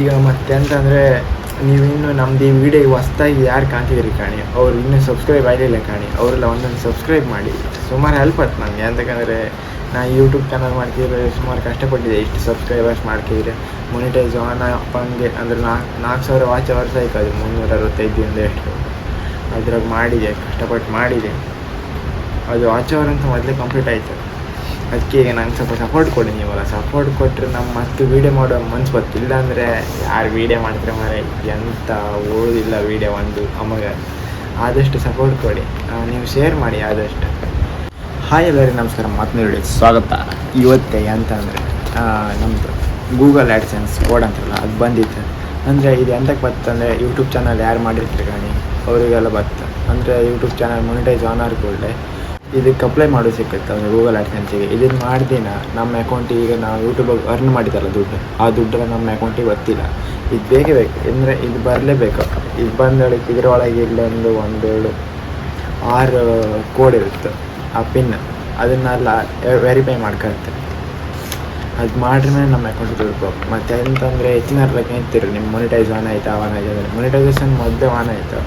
ಈಗ ಮತ್ತೆ ಅಂತಂದರೆ ನೀವು ಇನ್ನು ನಮ್ದು ಈ ವಿಡಿಯೋ ಹೊಸ್ದಾಗಿ ಯಾರು ಕಾಣ್ತಿದ್ರಿ ಕಾಣಿ? ಅವ್ರು ಇನ್ನೂ ಸಬ್ಸ್ಕ್ರೈಬ್ ಆಗಿರಲಿಲ್ಲ ಕಾಣಿ. ಅವರೆಲ್ಲ ಒಂದೊಂದು ಸಬ್ಸ್ಕ್ರೈಬ್ ಮಾಡಿ. ಸುಮಾರು ಹೆಲ್ಪ್ ಆಯ್ತು ನನಗೆ ಅಂತಕಂದರೆ ನಾ ಯೂಟ್ಯೂಬ್ ಚಾನಲ್ ಮಾಡ್ತಿದ್ರೆ ಸುಮಾರು ಕಷ್ಟಪಟ್ಟಿದ್ದೆ. ಇಷ್ಟು ಸಬ್ಸ್ಕ್ರೈಬರ್ಸ್ ಮಾಡ್ತಿದ್ರೆ. ಮೊನಿಟೈಸ್ ಆನ್ ಅಪ್ಪಂಗೆ ಅಂದರೆ ನಾಲ್ಕು ನಾಲ್ಕು ಸಾವಿರ ವಾಚ್ ಅವರ್ಸ್ ಆಯ್ತು ಅದು. ಮುನ್ನೂರ ಅರವತ್ತೈದು ದಿನದ ಎಷ್ಟು. ಅದ್ರಾಗ ಮಾಡಿದೆ. ಕಷ್ಟಪಟ್ಟು ಮಾಡಿದೆ. ಅದು ವಾಚ್ ಅವರ್ ಅಂತ ಮೊದಲೇ ಕಂಪ್ಲೀಟ್ ಆಯಿತು. ಅದಕ್ಕೆ ನಂಗೆ ಸ್ವಲ್ಪ ಸಪೋರ್ಟ್ ಕೊಡಿ ನೀವಲ್ಲ. ಸಪೋರ್ಟ್ ಕೊಟ್ಟರೆ ನಮ್ಮ ಮತ್ತೆ ವೀಡಿಯೋ ಮಾಡೋ ಮನ್ಸು ಬತ್ತು ಇಲ್ಲಾಂದರೆ ಯಾರು ವೀಡಿಯೋ ಮಾಡಿದ್ರೆ ಮರೆ ಎಂತ ಓದಿಲ್ಲ ವೀಡಿಯೋ ಒಂದು ಅವಾಗ ಆದಷ್ಟು ಸಪೋರ್ಟ್ ಕೊಡಿ. ನೀವು ಶೇರ್ ಮಾಡಿ ಆದಷ್ಟು. ಹಾಯ್ ಎಲ್ಲರಿಗೂ ನಮಸ್ಕಾರ ಮಾತನಾಡಿ ಸ್ವಾಗತ. ಇವತ್ತೇ ಅಂತ ಅಂದರೆ ನಮ್ಮದು ಗೂಗಲ್ ಆ್ಯಡ್ಸೆನ್ಸ್ ಕೋಡ್ ಅಂತಾರಲ್ಲ, ಅದು ಬಂದಿತ್ತು. ಅಂದರೆ ಇದು ಎಂತಕ್ಕೆ ಬರ್ತಂದರೆ ಯೂಟ್ಯೂಬ್ ಚಾನಲ್ ಯಾರು ಮಾಡಿರ್ತೀರಿ ಕಾಣಿ ಅವರಿಗೆಲ್ಲ ಬತ್ತು ಅಂದರೆ ಯೂಟ್ಯೂಬ್ ಚಾನಲ್ ಮೊನಿಟೈಸ್ ಆನ್ ಕೂಡಲೇ ಇದಕ್ಕೆ ಅಪ್ಲೈ ಮಾಡೋದು ಸಿಕ್ಕುತ್ತೆ, ಅಂದರೆ ಗೂಗಲ್ ಆ್ಯಡ್ಸೆನ್ಸಿಗೆ ಇದನ್ನು ಮಾಡ್ದಿನ ನಮ್ಮ ಅಕೌಂಟಿಗೆ ಈಗ ನಾವು ಯೂಟ್ಯೂಬಾಗಿ ಅರ್ನ್ ಮಾಡಿದ್ದಲ್ಲ ದುಡ್ಡು, ಆ ದುಡ್ಡೆಲ್ಲ ನಮ್ಮ ಅಕೌಂಟಿಗೆ ಬರ್ತಿಲ್ಲ ಇದು ಬೇಕೇ ಬೇಕು, ಅಂದರೆ ಇದು ಬರಲೇಬೇಕು. ಇದು ಬಂದೇಳಿ ಇದರೊಳಗೆ ಇಲ್ಲೊಂದು ಒಂದೇಳು, ಆರು ಕೋಡ್ ಇರುತ್ತೆ, ಆ ಪಿನ್ ಅದನ್ನೆಲ್ಲ ವೆರಿಫೈ ಮಾಡ್ಕೊಳ್ತೆ ಅದು ಮಾಡ್ರೆ ನಮ್ಮ ಅಕೌಂಟ್ ದುಡ್ಡು ಮತ್ತು ಎಂತಂದರೆ ಹೆಚ್ಚಿನ ಕೇಳ್ತಿರು ನಿಮ್ಮ ಮೊನಿಟೈಸ್ ಆನ್ ಆಯ್ತಾ, ಆನ್ ಅಂದರೆ ಮೊನಿಟೈಸೇಷನ್ ಮೊದಲೇ ಆನ್ ಆಯಿತು.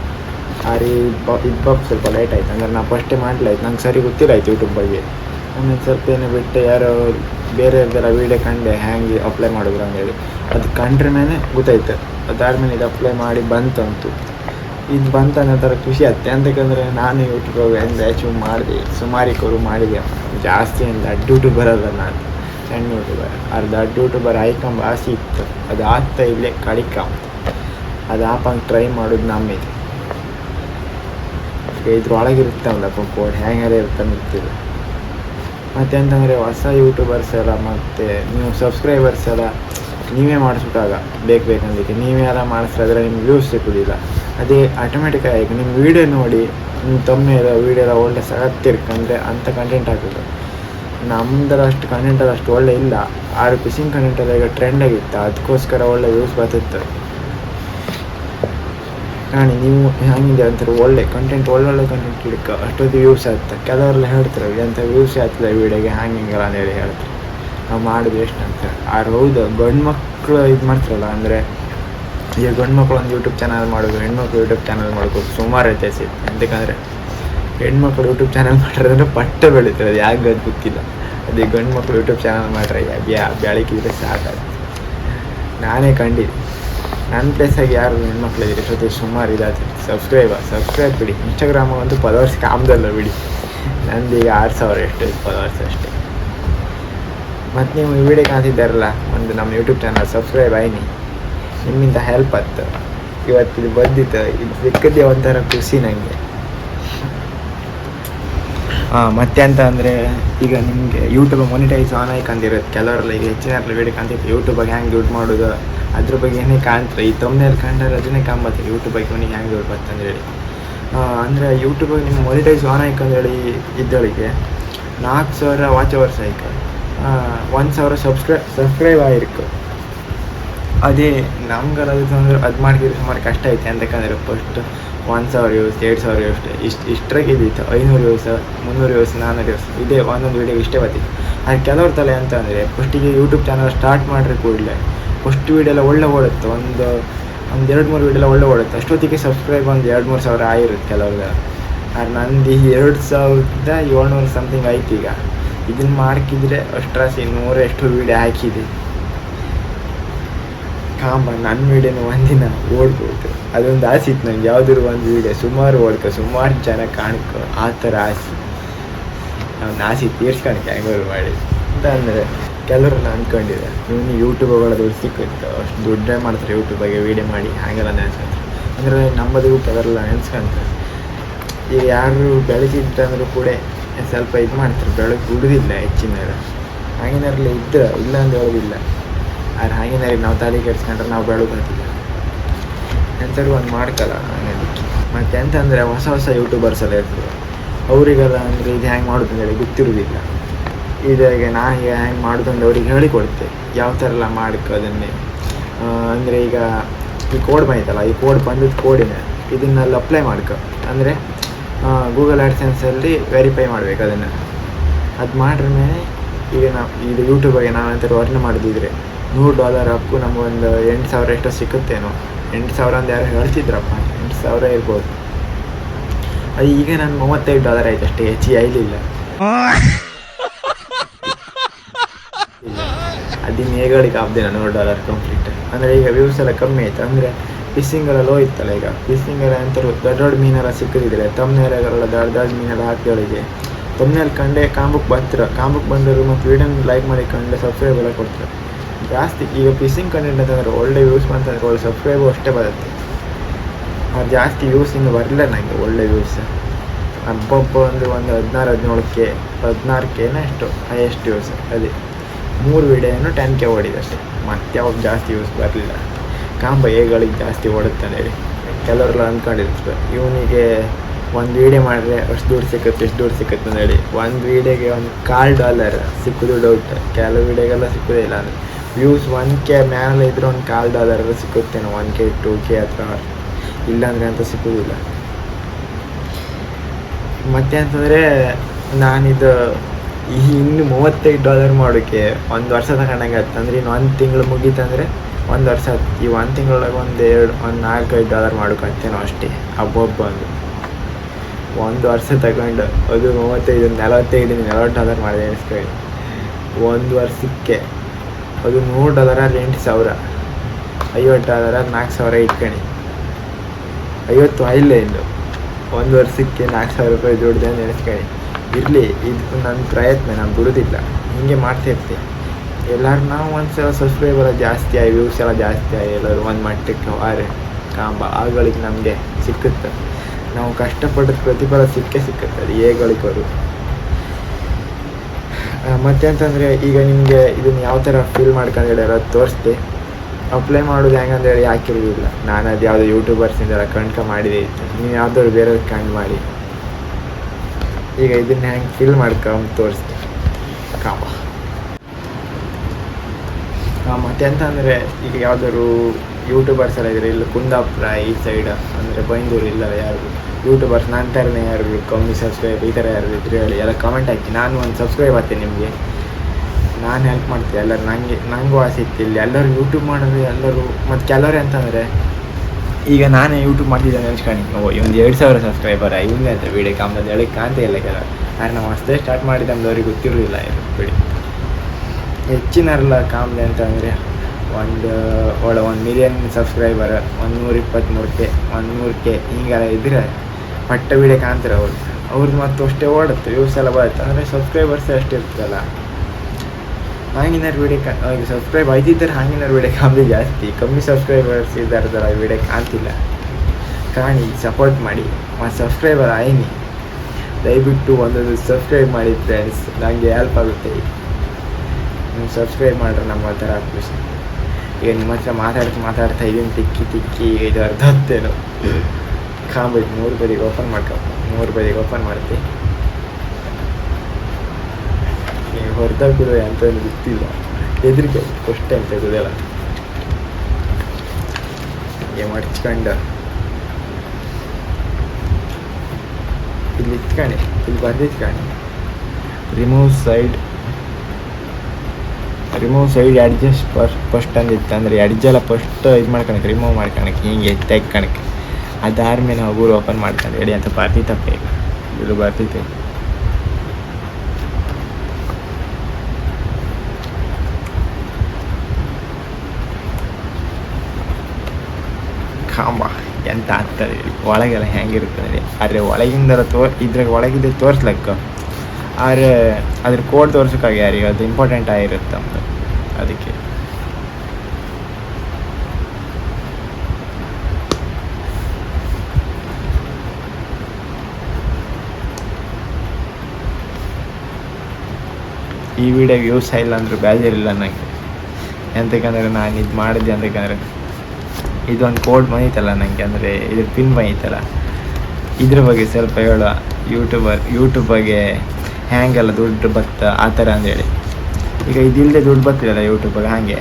ಆರಿ ಇದು ಪಾಪ್ ಸ್ವಲ್ಪ ಲೇಟ್ ಆಯ್ತು. ಅಂದ್ರೆ ನಾ ಫಸ್ಟೇ ಮಾಡಲಾಯ್ತು ನಂಗೆ ಸರಿ ಗೊತ್ತಿಲ್ಲ ಆಯ್ತು ಯೂಟ್ಯೂಬ್ ಬಗ್ಗೆ. ಆಮೇಲೆ ಸ್ವಲ್ಪ ಏನು ಬಿಟ್ಟು, ಯಾರೋ ಬೇರೆ ವೀಡಿಯೋ ಕಂಡೆ ಹ್ಯಾಂಗೆ ಅಪ್ಲೈ ಮಾಡಿದ್ರು ಅಂತೇಳಿ ಅದು ಕಂಡ್ರೆ ಮೇಲೆ ಗೊತ್ತಾಯ್ತು. ಅದಾದ್ಮೇಲೆ ಇದು ಅಪ್ಲೈ ಮಾಡಿ ಬಂತಂತು. ಇದು ಬಂತ ನಂತರ ಖುಷಿ ಆಯ್ತು ಅಂತಕ್ಕಂದರೆ ನಾನು ಯೂಟ್ಯೂಬ್ ಎಂದು ಅಚೀವ್ ಮಾಡಿದೆ ಸುಮಾರಿಕರು ಮಾಡಿದೆ. ಜಾಸ್ತಿ ಅಂತ ಅಡ್ಡ ಯೂಟ್ಯೂಬ್ ಬರೋಲ್ಲ ನಾನು. ಸಣ್ಣ ಯೂಟ್ಯೂಬರ್ ಅರ್ಧ ಅಡ್ಡ ಯೂಟ್ಯೂಬರ್ ಆಯ್ಕೊಂಬ ಆಸೆ ಇತ್ತು. ಅದು ಆಗ್ತಾ ಇಲ್ಲೇ ಕಡಿಕ. ಅದು ಆಪಂಗೆ ಟ್ರೈ ಮಾಡೋದು ನಮ್ಮಿದೆ. ಇದ್ರೊಳಗಿರುತ್ತಲ್ಲ ಕೋಡ್ ಹ್ಯಾಂಗಾರ ಇರ್ತಾನೆ ಇರ್ತೀವಿ ಮತ್ತೆ ಅಂತಂದರೆ ಹೊಸ ಯೂಟ್ಯೂಬರ್ಸ್ ಎಲ್ಲ ಮತ್ತು ನೀವು ಸಬ್ಸ್ಕ್ರೈಬರ್ಸ್ ಎಲ್ಲ ನೀವೇ ಮಾಡಿಸ್ಬಿಟ್ಟಾಗ ಬೇಕು ಬೇಕಂದಕ್ಕೆ ನೀವೇ ಎಲ್ಲ ಮಾಡಿಸಿದ್ರೆ ನಿಮ್ಗೆ ವ್ಯೂಸ್ ಸಿಕ್ಕುದಿಲ್ಲ ಅದೇ ಆಟೋಮೆಟಿಕಾಗಿ ಆಗಿ ನಿಮ್ಮ ವೀಡಿಯೋ ನೋಡಿ ನಿಮ್ಮ ತಮ್ಮ ಎಲ್ಲ ವೀಡಿಯೋ ಎಲ್ಲ ಒಳ್ಳೆ ಸಗತ್ತಿರ್ಕಂದ್ರೆ ಅಂಥ ಕಂಟೆಂಟ್ ಹಾಕೋದು. ನಮ್ದರ ಅಷ್ಟು ಕಂಟೆಂಟ್ ಅಷ್ಟು ಒಳ್ಳೆ ಇಲ್ಲ. ಆರು ಪಿಸಿಂಗ್ ಕಂಟೆಂಟ್ ಎಲ್ಲ ಈಗ ಟ್ರೆಂಡ್ ಆಗಿತ್ತು. ಅದಕ್ಕೋಸ್ಕರ ಒಳ್ಳೆ ವ್ಯೂಸ್ ಬರ್ತಿತ್ತು. ಕಾಣಿ ನೀವು ಹೆಂಗಿದೆ ಅಂತಾರೆ ಒಳ್ಳೆ ಕಂಟೆಂಟ್ ಒಳ್ಳೊಳ್ಳೆ ಕಂಟೆಂಟ್ ಕ್ಲಿಕ್ ಅಷ್ಟೊತ್ತು ವ್ಯೂಸ್ ಆಗ್ತದೆ ಕೆಲವರೆಲ್ಲ ಹೇಳ್ತಾರೆ ಎಂಥ ವ್ಯೂಸ್ ಆಗ್ತದೆ ವೀಡಿಯೋಗೆ ಹ್ಯಾಂಗೆ ಹಿಂಗೆಲ್ಲ ಅಂತೇಳಿ ಹೇಳ್ತಾರೆ. ನಾವು ಮಾಡೋದು ಎಷ್ಟು ಅಂತ ಆದ್ರೆ ಹೌದು ಗಂಡು ಮಕ್ಕಳು ಇದು ಮಾಡ್ತಾರಲ್ಲ, ಅಂದರೆ ಈಗ ಗಂಡು ಮಕ್ಕಳು ಒಂದು ಯೂಟ್ಯೂಬ್ ಚಾನಲ್ ಮಾಡೋದು, ಹೆಣ್ಮಕ್ಳು ಯೂಟ್ಯೂಬ್ ಚಾನಲ್ ಮಾಡ್ಬೋದು ಸುಮಾರು ವ್ಯತ್ಯಾಸ ಇದೆ. ಹೆಣ್ಮಕ್ಳು ಯೂಟ್ಯೂಬ್ ಚಾನಲ್ ಮಾಡಿದ್ರೆ ಪಟ್ಟ ಬೆಳೀತಾರೆ ಅದು ಯಾಕೆ ಅದು ಗೊತ್ತಿಲ್ಲ. ಅದೇ ಗಂಡು ಮಕ್ಕಳು ಯೂಟ್ಯೂಬ್ ಚಾನಲ್ ಮಾಡ್ರೆ ಬೆಳಕಿದ್ರೆ ಸಾಕಾಗುತ್ತೆ ನಾನೇ ಕಂಡಿದ್ದೆ. ನನ್ನ ಪ್ಲೇಸಾಗಿ ಯಾರು ಹೆಣ್ಮಕ್ಳು ಜೊತೆ ಸುಮಾರು ಇದಾಗ್ತದೆ ಸಬ್ಸ್ಕ್ರೈಬ್ ಸಬ್ಸ್ಕ್ರೈಬ್ ಬಿಡಿ. ಇನ್ಸ್ಟಾಗ್ರಾಮ್ ಒಂದು ಫಾಲೋವರ್ಸ್ ಕಾಮ್ದಲ್ಲ ಬಿಡಿ. ನಂದು ಈಗ ಆರು ಸಾವಿರ ಎಷ್ಟು ಫಾಲೋವರ್ಸ್ ಅಷ್ಟೇ. ಮತ್ತು ನೀವು ಈ ವಿಡಿಯೋ ಕಾಣ್ತಿದ್ದಾರಲ್ಲ, ಒಂದು ನಮ್ಮ ಯೂಟ್ಯೂಬ್ ಚಾನಲ್ ಸಬ್ಸ್ಕ್ರೈಬ್ ಆಯ್ನಿ. ನಿಮ್ಮಿಂದ ಹೆಲ್ಪ್ ಆಯ್ತು. ಇವತ್ತು ಇದು ಬಂದಿತ್ತು. ಇದು ಸಿಕ್ಕದೇ ಒಂಥರ ಖುಷಿ ನನಗೆ ಹಾಂ ಮತ್ತೆ ಅಂತ ಅಂದರೆ, ಈಗ ನಿಮಗೆ ಯೂಟ್ಯೂಬ್ ಮೊನಿಟೈಸ್ ಆನ್ ಆಯ್ಕೊಂಡಿರೋದು ಕೆಲವರೆಲ್ಲ ಈಗ ಹೆಚ್ಚಿನ ವಿಡಿಯೋ ಕಾಣ್ತಿತ್ತು ಯೂಟ್ಯೂಬಾಗ ಹ್ಯಾಂಗೆ ಯೂಟ್ ಮಾಡೋದು? ಅದ್ರ ಬಗ್ಗೆ ಏನೇ ಕಾಣ್ತಾರೆ. ಈ ತಮ್ಮನೇಲಿ ಕಂಡ್ರೆ ಅದನ್ನೇ ಕಾಂಬತ್ತೆ ಯೂಟ್ಯೂಬಾಗಿ ಅವನಿಗೆ ಹೆಂಗೆ ದುಡ್ಡು ಬರ್ತಂದೇಳಿ ಅಂದರೆ ಯೂಟ್ಯೂಬ್ ನಿಮ್ಮ ಮೊನಿಟೈಸ್ ಆನ್ ಆಯ್ಕೊಂಡೇಳಿ ಇದ್ದಳಿಗೆ ನಾಲ್ಕು ಸಾವಿರ ವಾಚ್ ಅವರ್ಸ್ ಆಯ್ಕ ಒಂದು ಸಾವಿರ ಸಬ್ಸ್ಕ್ರೈ ಸಬ್ಸ್ಕ್ರೈಬ್ ಆಗಿರ್ಕು. ಅದೇ ನಮ್ಗೆಲ್ಲ ಅದು ಅಂದ್ರೆ ಅದು ಮಾಡಿದ್ರೆ ಸುಮಾರು ಕಷ್ಟ ಐತೆ ಅಂತಕ್ಕಂದ್ರೆ ಫಸ್ಟ್ ಒಂದು ಸಾವಿರ ವ್ಯೂಸ್, ಎರಡು ಸಾವಿರ ವ್ಯೂಸ್, ಇಷ್ಟು, ಇಷ್ಟರಾಗೆ ಇದ್ದಿತ್ತು ಐನೂರು ವ್ಯೂಸ್, ಮುನ್ನೂರು ವ್ಯೂಸ್ ನಾನ್ನೂರು ವ್ಯೂಸ್, ಇದೇ ಒಂದೊಂದು ವೀಡಿಯೋ ಇಷ್ಟೇ ಬರ್ತಿತ್ತು. ಅದು ಕೆಲವ್ರ ತಲೆ ಅಂತ ಅಂದರೆ ಫಸ್ಟಿಗೆ ಯೂಟ್ಯೂಬ್ ಚಾನಲ್ ಸ್ಟಾರ್ಟ್ ಮಾಡಿದ್ರೆ ಕೂಡಲೇ ಫಸ್ಟ್ ವೀಡಿಯೋ ಎಲ್ಲ ಒಳ್ಳೆ ಓಡುತ್ತೆ. ಒಂದು ಒಂದು ಎರಡು ಮೂರು ವೀಡಿಯೋ ಒಳ್ಳೆ ಓಡುತ್ತೆ. ಅಷ್ಟೊತ್ತಿಗೆ ಸಬ್ಸ್ಕ್ರೈಬ್ ಒಂದು ಎರಡು ಮೂರು ಸಾವಿರ ಆಗಿರುತ್ತೆ ಕೆಲವ್ರಿಗೆ. ಆದ್ರೆ ನಂದು ಈ ಎರಡು ಸಾವಿರದ ಏಳ್ನೂರು ಸಮಥಿಂಗ್ ಆಯ್ತು ಈಗ. ಇದನ್ನು ಮಾರ್ಕಿದ್ರೆ ಅಷ್ಟ್ರಾಸಿ ನೂರ ಎಷ್ಟು ವೀಡಿಯೋ ಹಾಕಿದೆ ಕಾಂಬ ನನ್ನ ವೀಡಿಯೋನ ಒಂದಿನ ಓಡ್ಬೋದು. ಅದೊಂದು ಆಸೆ ಇತ್ತು ನಂಗೆ. ಯಾವುದಾದ್ರು ಒಂದು ವೀಡಿಯೋ ಸುಮಾರು ಓಡ್ಕೊ, ಸುಮಾರು ಜನ ಕಾಣ್ಕೊ. ಆ ಥರ ಆಸೆ. ನಾನು ಆಸೆ ತೀರ್ಸ್ಕೊಂಡು ಹೆಂಗಾರು ಮಾಡಿ ಅಂತ ಅಂದರೆ ಕೆಲವರೆಲ್ಲ ಅಂದ್ಕೊಂಡಿದೆ ಇವನು ಯೂಟ್ಯೂಬ್ಗಳ ಸಿಕ್ಕುತ್ತೆ ಅಷ್ಟು ದುಡ್ಡೇ ಮಾಡ್ತಾರೆ ಯೂಟ್ಯೂಬಾಗೆ ವೀಡಿಯೋ ಮಾಡಿ, ಹಾಗೆಲ್ಲ ನೆನೆಸ್ಕೊಂತಾರೆ. ಅಂದರೆ ನಮ್ಮದು ಕೆಲವರೆಲ್ಲ ನೆನೆಸ್ಕೊಂತಾರೆ. ಈಗ ಯಾರು ಬೆಳೆಸಿದ್ದಂದ್ರೂ ಕೂಡ ಸ್ವಲ್ಪ ಇದು ಮಾಡ್ತಾರೆ. ಬೆಳಗ್ಗೆ ಬಿಡುದಿಲ್ಲ ಹೆಚ್ಚಿನವರು ಹಾಗೇನಾರಲ್ಲ ಇದ್ರೆ, ಇಲ್ಲ ಅಂತ ಹೇಳೋದಿಲ್ಲ. ಆದ್ರೆ ಹಾಗೇನಾರಿಗೆ ನಾವು ತಲೆ ಕೆಡಿಸ್ಕೊಂಡ್ರೆ ನಾವು ಬೆಳಗ್ತಿಲ್ಲ ಎಂಥವ್ರು ಒಂದು ಮಾಡ್ಕಲ್ಲ ಮತ್ತೆ ಮತ್ತು ಎಂತಂದರೆ ಹೊಸ ಹೊಸ ಯೂಟ್ಯೂಬರ್ಸ್ ಎಲ್ಲ ಇರ್ತದೆ. ಅವರಿಗೆಲ್ಲ ಅಂದರೆ ಇದು ಹ್ಯಾಂಗೆ ಮಾಡೋದು ಅಂತೇಳಿ ಗೊತ್ತಿರೋದಿಲ್ಲ. ಇದಾಗೆ ನಾ ಹ್ಯಾಂಗೆ ಮಾಡೋದು ಅಂತ ಅವ್ರಿಗೆ ಹೇಳಿಕೊಡ್ತೆ. ಯಾವ ಥರ ಎಲ್ಲ ಮಾಡಕ್ಕೆ ಅದನ್ನೇ ಅಂದರೆ ಈಗ ಈ ಕೋಡ್ ಬಂದಿತ್ತಲ್ಲ ಈ ಕೋಡ್ ಬಂದಿದ್ದು ಕೋಡಿನ ಇದನ್ನೆಲ್ಲ ಅಪ್ಲೈ ಮಾಡ್ಕೊ. ಅಂದರೆ ಗೂಗಲ್ ಆ್ಯಡ್ಸೆನ್ಸಲ್ಲಿ ವೆರಿಫೈ ಮಾಡ್ಬೇಕು ಅದನ್ನು. ಅದು ಮಾಡ್ರ ಮೇಲೆ ಈಗ ನಾವು ಇದು ಯೂಟ್ಯೂಬಾಗೆ ನಾವಂತ ವರ್ಣ ಮಾಡಿದ್ರೆ ನೂರು ಡಾಲರ್ ಅಪ್ಪು ನಮಗೊಂದು ಎಂಟು ಸಾವಿರ ಎಷ್ಟೋ ಸಿಕ್ಕುತ್ತೇನೋ. ಎಂಟು ಸಾವಿರ ಅಂತ ಯಾರು ಹೇಳ್ತಿದ್ರಪ್ಪ, ಎಂಟು ಸಾವಿರ ಇರ್ಬೋದು. ಅದು ಈಗ ನಾನು ಮೂವತ್ತೈದು ಡಾಲರ್ ಆಯ್ತು ಅಷ್ಟೇ ಹೆಚ್ಚಿಗೆ ಆಯ್ಲಿಲ್ಲ ಇಲ್ಲ ಅದಿನ್ನು ಹೇಗಳಿಗೆ ಆಗ್ದೆ ನಾನು ನೂರು ಡಾಲರ್ ಕಂಪ್ಲೀಟ್ ಅಂದರೆ ಈಗ ವ್ಯೂಸ್ ಎಲ್ಲ ಕಮ್ಮಿ ಆಯ್ತು. ಅಂದರೆ ಫಿಶಿಂಗೆಲ್ಲ ಲೋ ಇತ್ತಲ್ಲ ಈಗ. ಫಿಶಿಂಗೆಲ್ಲ ಎಂತ ದೊಡ್ಡ ದೊಡ್ಡ ಮೀನೆಲ್ಲ ಸಿಕ್ಕಿದ್ರೆ ತಮ್ಮನೆಲ್ಲ ದೊಡ್ಡ ದೊಡ್ಡ ಮೀನೆಲ್ಲ ಹಾಕಿಗಳಿಗೆ ತಮ್ಮನೇಲಿ ಕಂಡೆ ಕಾಂಬಕ್ಕೆ ಬರ್ತೀರ ಕಾಂಬಕ್ಕೆ ಬಂದರು ಮತ್ತು ವೀಡಿಯೋನ ಲೈಕ್ ಮಾಡಿ ಕಂಡೆ ಸಬ್ಸ್ಕ್ರೈಬ್ ಎಲ್ಲ ಕೊಡ್ತಾರೆ. ಜಾಸ್ತಿ ಈಗ ಫಿಶಿಂಗ್ ಕಂಟೆಂಟ್ ಅಂತಂದ್ರೆ ಒಳ್ಳೆ ವ್ಯೂಸ್ ಮಾಡ್ತಾರೆ ಒಳ್ಳೆ ಸಬ್ಸ್ಕ್ರೈಬು ಅಷ್ಟೇ ಬರುತ್ತೆ. ಅದು ಜಾಸ್ತಿ ವ್ಯೂಸ್ ಇನ್ನು ಬರಲಿಲ್ಲ ನನಗೆ ಒಳ್ಳೆ ವ್ಯೂಸ್ ಹಬ್ಬಬ್ಬ ಅಂದರೆ ಒಂದು ಹದಿನಾರು, ಹದಿನೇಳಕ್ಕೆ ಹದಿನಾರಕ್ಕೇನೋ ಎಷ್ಟು ಹೈಯೆಸ್ಟ್ ವ್ಯೂಸ್ ಅದೇ. ಮೂರು ವಿಡಿಯೋನು ಟೆನ್ ಕೆ ಓಡಿದೆ ಅಷ್ಟೇ. ಮತ್ತೆ ಯಾವಾಗ ಜಾಸ್ತಿ ಯೂಸ್ ಬರಲಿಲ್ಲ. ಕಾಂಬ ಹೇಗಳಿಗೆ ಜಾಸ್ತಿ ಓಡುತ್ತಾನೆ ಕೆಲವರೆಲ್ಲ ಅಂದ್ಕೊಂಡಿರ್ತಾರೆ ಇವನಿಗೆ ಒಂದು ವೀಡಿಯೋ ಮಾಡಿದ್ರೆ ಅಷ್ಟು ದುಡ್ಡು ಸಿಕ್ಕುತ್ತೆ ಎಷ್ಟು ದುಡ್ಡು ಸಿಕ್ಕುತ್ತೆ ಅಂತ ಹೇಳಿ. ಒಂದು ವೀಡಿಯೋಗೆ ಒಂದು ಕಾಲ್ ಡಾಲರ್ ಸಿಕ್ಕೋದು ಡೌಟ್ ಕೆಲವು ವೀಡಿಯೋಗೆಲ್ಲ ಸಿಕ್ಕೋದೇ ಇಲ್ಲ ಅಂದರೆ. ವ್ಯೂಸ್ ಒನ್ ಕೆ ಮೇಲೆ ಇದ್ರೆ ಒಂದು ಕಾಲ್ ಡಾಲರ್ ಸಿಕ್ಕುತ್ತೇನೋ ಒನ್ ಕೆ ಟು ಕೆ ಹತ್ರ ಇಲ್ಲಾಂದರೆ ಅಂತ ಸಿಕ್ಕುವುದಿಲ್ಲ ಮತ್ತೆ ಅಂತಂದರೆ ನಾನಿದು ಇನ್ನು ಮೂವತ್ತೈದು ಡಾಲರ್ ಮಾಡೋಕ್ಕೆ ಒಂದು ವರ್ಷ ತಗೊಂಡಂಗೆ ಅಂದ್ರೆ ಇನ್ನು ಒಂದು ತಿಂಗಳು ಮುಗೀತಂದರೆ ಒಂದು ವರ್ಷ ಈ ಒಂದು ತಿಂಗಳೊಳಗೆ ಒಂದು ಎರಡು, ಒಂದು ನಾಲ್ಕೈದು ಡಾಲರ್ ಮಾಡೋಕ್ಕತ್ತೇನೋ ಅಷ್ಟೇ. ಹಬ್ಬ ಒಂದು ಒಂದು ವರ್ಷ ತಗೊಂಡು ಅದು ಮೂವತ್ತೈದು, ನಲವತ್ತೈದು, ನಲವತ್ತು ಡಾಲರ್ ಮಾಡಿದೆ ಎಣಿಸ್ಕೊಳ್ಳಿ ಒಂದು ವರ್ಷಕ್ಕೆ ಅದು ನೂರು ಡಾಲರ್ ಎಂಟು ಸಾವಿರ. ಐವತ್ತು ಡಾಲರ್ ನಾಲ್ಕು ಸಾವಿರ ಇಟ್ಕೊಳ್ಳಿ ಐವತ್ತು ಆಯಿಲ್ಲ ಇನ್ನು. ಒಂದು ವರ್ಷಕ್ಕೆ ನಾಲ್ಕು ಸಾವಿರ ರೂಪಾಯಿ ದುಡ್ದೆ ನೆನೆಸ್ಕೊಳ್ಳಿ ಇರಲಿ, ಇದು ನನ್ನ ಪ್ರಯತ್ನ, ನಾನು ದುಡಿದಿಲ್ಲ ಹೀಗೆ ಮಾಡ್ತಾ ಇರ್ತೀನಿ. ಎಲ್ಲರೂ ನಾವು ಒಂದು ಸಲ ಸಬ್ಸ್ಕ್ರೈಬರ್ ಜಾಸ್ತಿ ಆಗಿ ವ್ಯೂಸ್ ಎಲ್ಲ ಜಾಸ್ತಿ ಆಗಿ ಎಲ್ಲರೂ ಒಂದು ಮಟ್ಟಕ್ಕೆ ಆರೆ ಕಾಂಬ, ಆಗಳಿಗೆ ನಮಗೆ ಸಿಕ್ಕುತ್ತೆ. ನಾವು ಕಷ್ಟಪಟ್ಟದ ಪ್ರತಿಫಲ ಸಿಕ್ಕೇ ಸಿಕ್ಕುತ್ತೆ, ಅದು ಹೇಗಳಿಗೋರು ಮತ್ತೆ ಅಂತಂದರೆ ಈಗ ನಿಮಗೆ ಇದನ್ನು ಯಾವ ಥರ ಫೀಲ್ ಮಾಡ್ಕೊಂಡು ಅದು ತೋರಿಸ್ತೆ ಅಪ್ಲೈ ಮಾಡೋದು ಹೆಂಗಂದ್ರೆ ಹೇಳಿ ಇರಲಿಲ್ಲ ನಾನು ಅದು ಯಾವುದೋ ಯೂಟ್ಯೂಬರ್ಸಿಂದೆಲ್ಲ ಕಣ್ಕ ಮಾಡಿದೆ. ಇತ್ತು ನೀವು ಯಾವ್ದಾದ್ರು ಬೇರೆಯವ್ರಿಗೆ ಕಂಡು ಮಾಡಿ. ಈಗ ಇದನ್ನ ಹೆಂಗೆ ಫಿಲ್ ಮಾಡ್ಕೊಂಡು ತೋರಿಸ್ತೀನಿ. ಕಾಮ. ಮತ್ತೆ ಎಂತ ಅಂದರೆ, ಈಗ ಯಾವ್ದಾದ್ರು ಯೂಟ್ಯೂಬರ್ಸ್ ಎಲ್ಲ ಇದ್ರೆ, ಇಲ್ಲಿ ಕುಂದಾಪುರ ಈ ಸೈಡ್ ಅಂದ್ರೆ ಬೈಂದೂರು ಇಲ್ಲ ಯಾರು ಯೂಟ್ಯೂಬರ್ಸ್ ನನ್ನ ಥರನೇ ಯಾರು, ಕಮ್ಮಿ ಸಬ್ಸ್ಕ್ರೈಬ್ ಈ ಥರ ಯಾರು ಇದ್ರೆ ಹೇಳಿ, ಎಲ್ಲ ಕಮೆಂಟ್ ಹಾಕಿ. ನಾನು ಒಂದು ಸಬ್ಸ್ಕ್ರೈಬ್ ಆಗ್ತೀನಿ ನಿಮಗೆ. ನಾನು ಹೆಲ್ಪ್ ಮಾಡ್ತೀನಿ ಎಲ್ಲರೂ ನನಗೆ ನನಗೂ ಆಸೆ ಇತ್ತು ಇಲ್ಲಿ. ಎಲ್ಲರೂ ಯೂಟ್ಯೂಬ್ ಮಾಡೋದು, ಎಲ್ಲರೂ, ಮತ್ತು ಕೆಲವರು ಅಂತಂದರೆ ಈಗ ನಾನೇ ಯೂಟ್ಯೂಬ್ ಮಾಡ್ತಿದ್ದೇನೆ ಅನ್ಸ್ಕೊಂಡು ಓ ಒಂದು ಎರಡು ಸಾವಿರ ಸಬ್ಸ್ಕ್ರೈಬರ್ ಇವನೇ ಅಂತ ವಿಡಿಯೋ ಕಾಮದ ಹೇಳಿ ಕಾಣ್ತಾ ಇಲ್ಲ ಕೆಲ ಆದರೆ ನಾವು ಅಷ್ಟೇ ಸ್ಟಾರ್ಟ್ ಮಾಡಿದ್ದು ಅವ್ರಿಗೆ ಗೊತ್ತಿರಲಿಲ್ಲ ಇದು, ಬಿಡಿ. ಹೆಚ್ಚಿನವರೆಲ್ಲ ಅಂತ ಅಂದರೆ ಒಂದು ಒಳ ಒಂದು ಮಿಲಿಯನ್ ಸಬ್ಸ್ಕ್ರೈಬರ್ ಒಂದು ನೂರ ಇಪ್ಪತ್ತ್ಮೂರು ಕೆ ಒಂದು ನೂರು ಕೆ ಹಿಂಗೆಲ್ಲ ಇದ್ದರೆ ಪಟ್ಟ ವಿಡಿಯೋ ಕಾಣ್ತಾರೆ ಅವ್ರು. ಅವ್ರದ್ದು ಮತ್ತು ಅಷ್ಟೇ ಓಡುತ್ತೆ ವ್ಯೂಸ್ ಎಲ್ಲ ಬರುತ್ತೆ. ಅಂದರೆ ಸಬ್ಸ್ಕ್ರೈಬರ್ಸ್ ಅಷ್ಟೇ ಇರ್ತದಲ್ಲ. ಹಾಂಗಿನಾರು ವಿಡಿಯೋ ಈಗ ಸಬ್ಸ್ಕ್ರೈಬ್ ಆಯ್ತಿದ್ದಾರೆ ಹಾಂಗಿನಾರು ವಿಡಿಯೋ ಕಾಮಿ ಜಾಸ್ತಿ. ಕಮ್ಮಿ ಸಬ್ಸ್ಕ್ರೈಬರ್ಸ್ ಇದ್ದಾರದಲ್ಲ ವಿಡಿಯೋ ಕಾಣ್ತಿಲ್ಲ. ಕಾಣಿ ಸಪೋರ್ಟ್ ಮಾಡಿ. ಮತ್ತು ಸಬ್ಸ್ಕ್ರೈಬರ್ ಆಯ್ನಿ. ದಯವಿಟ್ಟು ಒಂದೊಂದು ಸಬ್ಸ್ಕ್ರೈಬ್ ಮಾಡಿ ಫ್ರೆಂಡ್ಸ್ ನನಗೆ ಹೆಲ್ಪ್ ಆಗುತ್ತೆ. ನೀವು ಸಬ್ಸ್ಕ್ರೈಬ್ ಮಾಡ್ರೆ ನಮ್ಮ ಥರ ಖುಷಿ. ಈಗ ನಿಮ್ಮ ಹತ್ರ ಮಾತಾಡ್ತಾ ಮಾತಾಡ್ತಾ ಇದೀನಿ ತಿಕ್ಕಿ ತಿಕ್ಕಿ ಇದು ಅರ್ಧ ಹೊತ್ತೇನು ಕಾಂಬಿಟ್ಟು ಮೂರು ಬದಿಗೆ ಓಪನ್ ಮಾಡ್ಕೊ, ಮೂರು ಬದಿಗೆ ಓಪನ್ ಮಾಡ್ತಿ. ಹೊರದಾಗುದು ಅಂತ ಗೊತ್ತಿಲ್ಲ. ಹೆದರಿಕೆ ಫಸ್ಟ್ ಟೈಮ್ ತೆಗೆದಿಲ್ಲ ಏ ಮಡ್ಚ್ಕೊಂಡು ಇಲ್ಲಿ ಇತ್ಕಣಿ ಇಲ್ಲಿ ಬಂದಿತ್ಕಣಿ remove side remove side adjust first first ಅಂದಿತ್ತು ಅಂದರೆ ಅಡ್ಜೆಲ್ಲ ಫಸ್ಟ್ ಇದು ಮಾಡ್ಕೊಳಕ್ಕೆ ರಿಮೂವ್ ಮಾಡ್ಕೊಳಕ್ಕೆ, ಹಿಂಗೆ ತೆಗ್ಕೊಳಕ್ಕೆ. ಅದಾದ್ಮೇಲೆ ಊರು ಓಪನ್ ಮಾಡ್ಕೊಂಡು ರೆಡಿ ಅಂತ ಬರ್ತಿತ್ತಪ್ಪ ಈಗ. ಇದು ಬರ್ತಿತ್ತು ಕಾಂಬ ಎಂತ ಆಗ್ತದೆ? ಒಳಗೆಲ್ಲ ಹೆಂಗಿರ್ತದೆ ಆದರೆ ಒಳಗಿಂದ ತೋರ್ ಇದ್ರಾಗ ಒಳಗಿದ್ದು ತೋರಿಸ್ಲಕ್ಕ. ಆದರೆ ಅದ್ರ ಕೋಡ್ ತೋರ್ಸೋಕ್ಕಾಗಿ ಯಾರಿಗೆ? ಅದು ಇಂಪಾರ್ಟೆಂಟ್ ಆಗಿರುತ್ತೆ ಅಂತ. ಅದಕ್ಕೆ. ಈ ವಿಡಿಯೋ ವ್ಯೂಸ್ ಇಲ್ಲ ಅಂದರೂ ಬೇಜಾರಿಲ್ಲ ನನಗೆ ಎಂತಕ್ಕಂದ್ರೆ ನಾನು ಇದು ಮಾಡಿದ್ದೆ ಅಂತಕ್ಕಂದ್ರೆ ಇದೊಂದು ಕೋಡ್ ಬಂದಿತ್ತಲ್ಲ ನನಗೆ ಅಂದರೆ ಇದು ಪಿನ್ ಬಂದಿತ್ತಲ್ಲ ಇದ್ರ ಬಗ್ಗೆ ಸ್ವಲ್ಪ ಹೇಳುವ. ಯೂಟ್ಯೂಬರ್ ಯೂಟ್ಯೂಬ್ ಬಗ್ಗೆ ಹ್ಯಾಂಗೆಲ್ಲ ದುಡ್ಡು ಬತ್ತ, ಆ ಥರ ಅಂದೇಳಿ. ಈಗ ಇದಿಲ್ಲದೆ ದುಡ್ಡು ಬರ್ತಿದಲ್ಲ ಯೂಟ್ಯೂಬಲ್ಲಿ ಹಾಗೆ.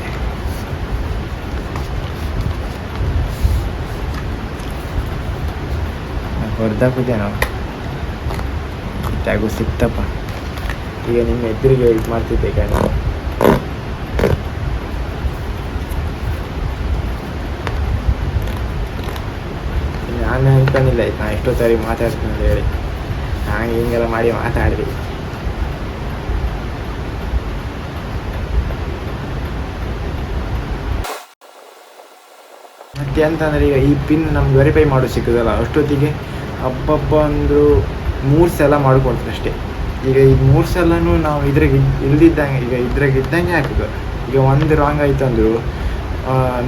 ಹೊಡೆದಾಕಿದ್ದೆ ನಾವು ಸಿಕ್ತಪ್ಪ. ಈಗ ನಿಮ್ಮ ಎದುರಿಗೆ ಇದು ಮಾಡ್ತಿದ್ದೆ ಈಗ ನಾನು ಮೊನ್ನೆ ಅನ್ಕೊಂಡಿಲ್ಲ ಆಯ್ತು ನಾ ಎಷ್ಟೊತ್ತಾರಿ ಮಾತಾಡ್ತೀನಿ ಹೇಳಿ. ನಾನು ಹಿಂಗೆಲ್ಲ ಮಾಡಿ ಮಾತಾಡಿದೆ. ಮತ್ತೆ ಅಂತಂದ್ರೆ ಈಗ ಈ ಪಿನ್ ನಮ್ಗೆ ವೆರಿಫೈ ಮಾಡೋದು ಸಿಕ್ಕದಲ್ಲ, ಅಷ್ಟೊತ್ತಿಗೆ ಹಬ್ಬಬ್ಬ ಅಂದ್ರು ಮೂರು ಸಲ ಮಾಡ್ಕೊಳ್ತಾರೆ ಅಷ್ಟೇ. ಈಗ ಈ ಮೂರು ಸಲನೂ ನಾವು ಇದ್ರಾಗ ಇದ್- ಇಲ್ದಿದ್ದಂಗೆ, ಈಗ ಇದ್ರಾಗ ಇದ್ದಂಗೆ ಹಾಕಿದ್ದು ಈಗ ಒಂದು ರಾಂಗ್ ಆಯ್ತು ಅಂದ್ರು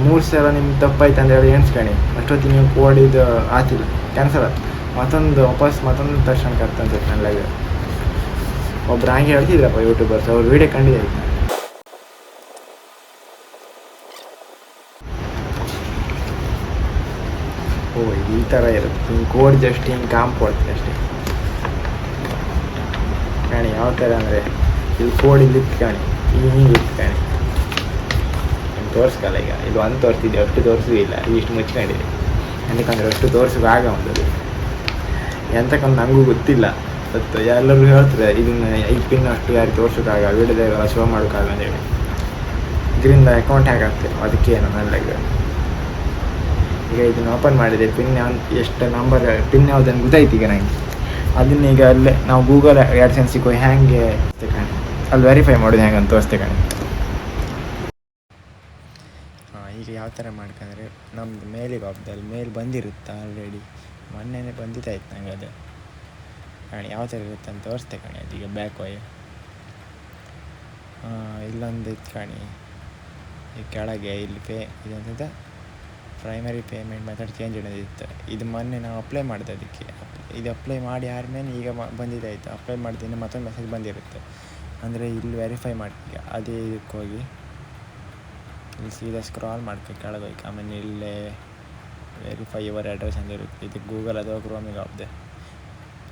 ಮೂರು ಸಲ ನಿಮ್ಗೆ ತಪ್ಪಾಯ್ತು ಅಂತ ಹೇಳಿ ಎಣಿಸ್ಕೊಳ್ಳಿ ಅಷ್ಟೊತ್ತಿಗೆ ನೀವು ಕೋಡ್ ಇದು ಆತಿಲ್ಲ. ಕ್ಯಾನ್ಸಲ್ ಆಯ್ತು ಮತ್ತೊಂದು ವಾಪಸ್ ಮತ್ತೊಂದು ದರ್ಶನ ಕರ್ತಂತ ನನಗೆ ಒಬ್ರು ಹಂಗೆ ಹೇಳ್ತಿದ್ರಪ್ಪ ಯೂಟ್ಯೂಬರ್ಸ್ ಅವ್ರು ವಿಡಿಯೋ ಕಂಡಿದೆ ಓ ಈ ಥರ ಇರುತ್ತೆ. ಹಿಂಗೆ ಕೋಡ್ ಜಸ್ಟ್ ಹಿಂಗೆ ಕಾಮ್ ಕೊಡ್ತೀನಿ ಅಷ್ಟೇ. ಕಾಣಿ ಯಾವ ಥರ ಅಂದರೆ ಇಲ್ಲಿ ಕೋಡ್ ಇಲ್ಲಿ ಕಾಣಿ. ಹಿಂಗೆ ಕಾಣಿ. ತೋರಿಸ್ಕಲ್ಲ ಈಗ. ಇದು ಒಂದು ತೋರಿಸಿದ್ದೆ, ಅಷ್ಟು ತೋರಿಸಿಲ್ಲ ಇಷ್ಟು ಮುಚ್ಕೊಂಡಿದೆ. ಯಾಕಂದ್ರೆ ಅಷ್ಟು ತೋರಿಸುವಾಗ ಆಗ ಒಂದು ಎಂತಕ್ಕಂತ ನನಗೂ ಗೊತ್ತಿಲ್ಲ. ಸತ್ತು ಎಲ್ಲರೂ ಹೇಳ್ತಾರೆ, ಇದನ್ನ ಈ ಪಿನ್ ಅಷ್ಟು ಯಾರು ತೋರಿಸೋಕ್ಕಾಗ ವಿಡಿಯೋದಾಗ ಶೋ ಮಾಡೋಕ್ಕಾಗ ಅಂತೇಳಿ ಇದರಿಂದ ಅಕೌಂಟ್ ಹ್ಯಾಕ್ ಆಗ್ತದೆ. ಅದಕ್ಕೆ ಏನು ನನ್ಲಾಗ ಈಗ ಇದನ್ನು ಓಪನ್ ಮಾಡಿದೆ ಪಿನ್ ಎಷ್ಟು ನಂಬರ್ ಪಿನ್ ಯಾವುದನ್ನು ಗೊತ್ತಾಯ್ತು ಈಗ ನನಗೆ ಅದನ್ನ ಈಗ ಅಲ್ಲೇ, ನಾವು ಗೂಗಲ್ ಆ್ಯಡ್ಸೆನ್ಸಿಗೆ ಹೋಗಿ ಹ್ಯಾಂಗೆ ಅಲ್ಲಿ ವೆರಿಫೈ ಮಾಡೋದು ಹೆಂಗೆ ಅಂತ ತೋರಿಸ್ತೆ ಹಾಂ ಈಗ ಯಾವ ಥರ ಮಾಡ್ಕೊಂಡ್ರೆ ನಮ್ಮದು ಮೇಲಿಗೆ ಹೋಗ್ದಲ್ಲಿ ಮೇಲ್ ಬಂದಿರುತ್ತೆ ಆಲ್ರೆಡಿ ಮೊನ್ನೆನೇ ಬಂದಿದ್ದಾಯ್ತು ನಂಗೆ ಅದು. ಕಾಣಿ, ಯಾವ ಥರ ಇರುತ್ತೆ ಅಂತ ತೋರಿಸ್ತೆ ಕಾಣಿ ಅದೀಗ ಬ್ಯಾಕ್ ವೈ ಇಲ್ಲೊಂದು ಇತ್ತು ಕಾಣಿ. ಈ ಕೆಳಗೆ ಇಲ್ಲಿ ಪೇ ಇದಂತದ ಪ್ರೈಮರಿ ಪೇಮೆಂಟ್ ಮೆಥಡ್ ಚೇಂಜ್ ಇಡೋದಿತ್ತು ಇದು ಮೊನ್ನೆ ನಾವು ಅಪ್ಲೈ ಮಾಡಿದೆ ಅದಕ್ಕೆ. ಇದು ಅಪ್ಲೈ ಮಾಡಿ ಆದ್ಮೇಲೆ ಈಗ ಬಂದಿದ್ದಾಯ್ತು. ಅಪ್ಲೈ ಮಾಡಿದ್ದೀನಿ ಮತ್ತೊಂದು ಮೆಸೇಜ್ ಬಂದಿರುತ್ತೆ. ಅಂದರೆ ಇಲ್ಲಿ ವೆರಿಫೈ ಮಾಡ್ತೀವಿ. ಅದೇ ಇದಕ್ಕೆ ಹೋಗಿ ಇಲ್ಲಿ ಸೀದಾ ಸ್ಕ್ರಾಲ್ ಮಾಡ್ತೀವಿ ಕೆಳಗೆ ಹೋಗಿ ಆಮೇಲೆ ಇಲ್ಲೇ ವೆರಿಫೈ ಯುವರ್ ಅಡ್ರೆಸ್ ಅಂತ ಇರುತ್ತೆ. ಇದು ಗೂಗಲ್ ಅಥವಾ ಕ್ರೋಮಿಗೆ ಹೋಗ್ದೆ.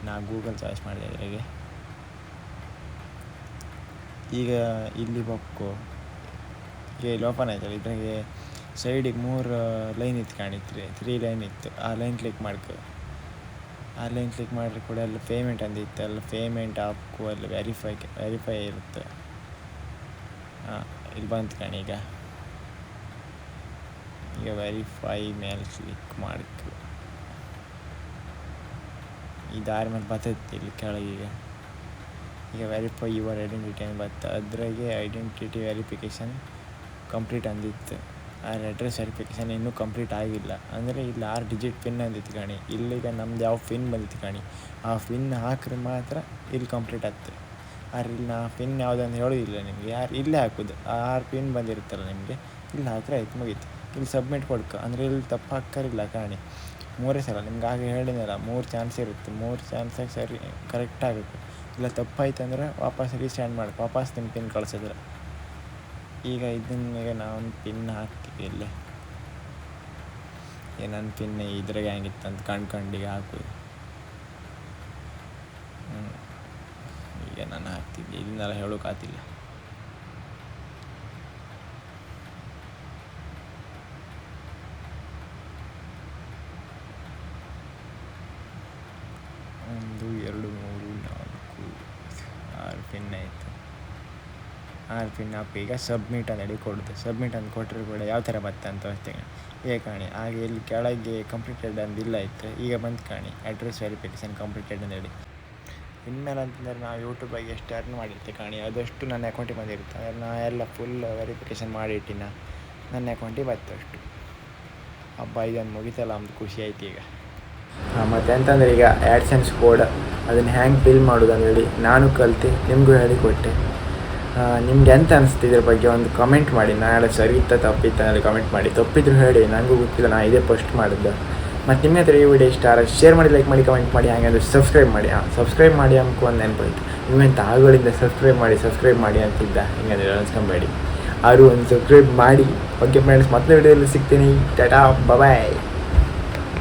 ನಾ ಗೂಗಲ್ ಚಾಯ್ಸ್ ಮಾಡಿದೆ ಇದರಿಗೆ ಈಗ ಇಲ್ಲಿ ಬಕ್ಕು ಈಗ ಇಲ್ಲಿ ಓಪನ್ ಆಯ್ತಲ್ಲ, ಇದ್ರಾಗೆ ಸೈಡಿಗೆ ಮೂರು ಲೈನ್ ಇತ್ತು ಕಾಣಿತ್ರಿ ತ್ರೀ ಲೈನ್ ಇತ್ತು. ಆ ಲೈನ್ ಕ್ಲಿಕ್ ಮಾಡ್ಕೊ. ಆ ಲೈನ್ ಕ್ಲಿಕ್ ಮಾಡಿದ್ರೆ ಕೂಡ ಅಲ್ಲಿ ಪೇಮೆಂಟ್ ಅಂದಿತ್ತು ಅಲ್ಲಿ ಪೇಮೆಂಟ್ ಹಾಕು ಅಲ್ಲಿ ವೆರಿಫೈ ವೆರಿಫೈ ಇರುತ್ತೆ. ಹಾಂ ಇಲ್ಲಿ ಬಂತು ಕಾಣಿ ಈಗ. ಈಗ ವೆರಿಫೈ ಮೇಲೆ ಕ್ಲಿಕ್ ಮಾಡಿತ್ತು ಈ ದಾರಿ ಮೇಲೆ ಬರ್ತೈತಿ ಇಲ್ಲಿ ಕೆಳಗೆ ಈಗ ವೆರಿಫೈ ಯುವರ್ ಐಡೆಂಟಿಟಿ ಅಂತ ಬರ್ತದೆ ಅದ್ರಾಗೆ ಐಡೆಂಟಿಟಿ ವೆರಿಫಿಕೇಷನ್ ಕಂಪ್ಲೀಟ್ ಅಂದಿತ್ತು. ಆ ಅಡ್ರೆಸ್ ವೆರಿಫಿಕೇಷನ್ ಇನ್ನೂ ಕಂಪ್ಲೀಟ್ ಆಗಿಲ್ಲ. ಅಂದರೆ ಇಲ್ಲಿ ಆರು ಡಿಜಿಟ್ ಪಿನ್ ಅಂದಿತ್ತು ಕಾಣಿ ಇಲ್ಲಿಗೆ ನಮ್ದು ಯಾವ ಪಿನ್ ಬಂದಿತ್ತು ಕಾಣಿ ಆ ಪಿನ್ ಹಾಕ್ರೆ ಮಾತ್ರ ಇಲ್ಲಿ ಕಂಪ್ಲೀಟ್ ಆಗ್ತದೆ. ಆದ್ರೆ ಇಲ್ಲಿ ನಾ ಪಿನ್ ಯಾವುದಂತ ಹೇಳೋದಿಲ್ಲ ನಿಮಗೆ. ಯಾರು, ಇಲ್ಲೇ ಹಾಕೋದು. ಆರು ಪಿನ್ ಬಂದಿರುತ್ತಲ್ಲ ನಿಮಗೆ. ಇಲ್ಲಿ ಹಾಕಿದ್ರೆ ಆಯ್ತು ಮುಗೀತು. ಇಲ್ಲಿ ಸಬ್ಮಿಟ್ ಕೊಡ್ಕೊ. ಅಂದರೆ ಇಲ್ಲಿ ತಪ್ಪು ಹಾಕ್ಕರಿಲ್ಲ ಕಾಣಿ ಮೂರೇ ಸಲ, ನಿಮ್ಗೆ ಆಗ ಹೇಳಿದ್ನಲ್ಲ, ಮೂರು ಚಾನ್ಸ್ ಇರುತ್ತೆ. ಮೂರು ಚಾನ್ಸಾಗಿ ಸರಿ ಕರೆಕ್ಟ್ ಆಗಬೇಕು. ಇಲ್ಲ ತಪ್ಪಾಯ್ತು ಅಂದರೆ ವಾಪಸ್ ರೀಸ್ಟ್ಯಾಂಡ್ ಮಾಡಿ. ವಾಪಸ್ ನಿಮ್ಮ ಪಿನ್ ಕಳ್ಸಿದ್ರೆ. ಈಗ ಇದನ್ನ ನಾವೊಂದು ನಾವು ಪಿನ್ ಹಾಕ್ತೀವಿ ಇಲ್ಲೇ. ಏ ನನ್ನ ಪಿನ್ ಇದ್ರಾಗೆ ಹೆಂಗಿತ್ತು ಅಂತ ಕಂಡ್ಕೊಂಡು ಹಾಕು. ಈಗ ನಾನು ಹಾಕ್ತಿದ್ದೆ. ಇದನ್ನೆಲ್ಲ ಹೇಳೋಕ್ಕಾತಿಲ್ಲ ಒಂದು ಎರಡು ಮೂರು ನಾಲ್ಕು ಆರು ಪಿನ್ ಆಯಿತು. ಆರು ಪಿನ್ ಅಪ್ಪ ಈಗ ಸಬ್ಮಿಟ್ ಅಂತೇಳಿ ಕೊಡುತ್ತೆ ಸಬ್ಮಿಟ್ ಅಂತ ಕೊಟ್ಟರೆ ಕೂಡ ಯಾವ ಥರ ಬತ್ತೆ ಅಂತ ಹೋಗ್ತೀನಿ ಈಗ ಕಾಣಿ, ಹಾಗೆ ಇಲ್ಲಿ ಕೆಳಗೆ ಕಂಪ್ಲೀಟೆಡ್ ಅಂದಿಲ್ಲ ಇತ್ತು ಈಗ ಬಂದು ಕಾಣಿ ಅಡ್ರೆಸ್ ವೆರಿಫಿಕೇಷನ್ ಕಂಪ್ಲೀಟೆಡ್ ಅಂತೇಳಿ ಇನ್ಮೇಲೆ ಅಂತಂದರೆ ನಾವು ಯೂಟ್ಯೂಬಾಗಿ ಎಷ್ಟು ಅರ್ನ್ ಮಾಡಿರ್ತೀವಿ ಕಾಣಿ, ಅದಷ್ಟು ನನ್ನ ಅಕೌಂಟಿಗೆ ಬಂದಿರುತ್ತೆ. ನಾ ಎಲ್ಲ ಫುಲ್ ವೆರಿಫಿಕೇಶನ್ ಮಾಡಿಟ್ಟಿನ. ನನ್ನ ಅಕೌಂಟಿಗೆ ಬತ್ತು ಅಷ್ಟು ಹಬ್ಬ ಇದನ್ನು ಮುಗಿತಲ್ಲ ಅಂದು ಖುಷಿ ಆಯ್ತು ಈಗ. ಮತ್ತು ಎಂತಂದರೆ ಈಗ ಆ್ಯಡ್ಸೆನ್ಸ್ ಕೋಡ್ ಅದನ್ನು ಹ್ಯಾಂಗೆ ಫೀಲ್ ಮಾಡೋದು ಅಂತೇಳಿ ನಾನು ಕಲಿತೆ, ನಿಮಗೂ ಹೇಳಿಕೊಟ್ಟೆ ನಿಮ್ಗೆ ಎಂತ ಅನಿಸ್ತು ಇದ್ರ ಬಗ್ಗೆ ಒಂದು ಕಮೆಂಟ್ ಮಾಡಿ. ನಾಳೆ ಸರಿ ಇತ್ತ ತಪ್ಪಿತ್ತ ಅನ್ನೋದು ಕಮೆಂಟ್ ಮಾಡಿ. ತಪ್ಪಿದ್ರು ಹೇಳಿ ನನಗೂ ಗೊತ್ತಿಲ್ಲ ನಾನು ಇದೇ ಪೋಸ್ಟ್ ಮಾಡಿದ್ದೆ. ಮತ್ತು ನಿಮ್ಮ ಹತ್ರ ಈ ವಿಡಿಯೋ ಇಷ್ಟ ಆದರೆ ಶೇರ್ ಮಾಡಿ ಲೈಕ್ ಮಾಡಿ ಕಮೆಂಟ್ ಮಾಡಿ, ಹಾಗೆ ಸಬ್ಸ್ಕ್ರೈಬ್ ಮಾಡಿ. ಹಾಂ ಸಬ್ಸ್ಕ್ರೈಬ್ ಮಾಡಿ ಅಂಕು ಒಂದು ನೆನಪಾಯ್ತು. ನೀವೆಂತ ಆಗಳಿಂದ ಸಬ್ಸ್ಕ್ರೈಬ್ ಮಾಡಿ ಸಬ್ಸ್ಕ್ರೈಬ್ ಮಾಡಿ ಅಂತಿದ್ದ ಹಿಂಗಂದ್ರೆ ಅನ್ಸ್ಕೊಂಬೇಡಿ. ಅವರು ಒಂದು ಸಬ್ಸ್ಕ್ರೈಬ್ ಮಾಡಿ. ಓಕೆ ಫ್ರೆಂಡ್ಸ್ ಮತ್ತೆ ವಿಡಿಯೋದಲ್ಲಿ ಸಿಗ್ತೀನಿ. ಟಾಟಾ ಬಾಯ್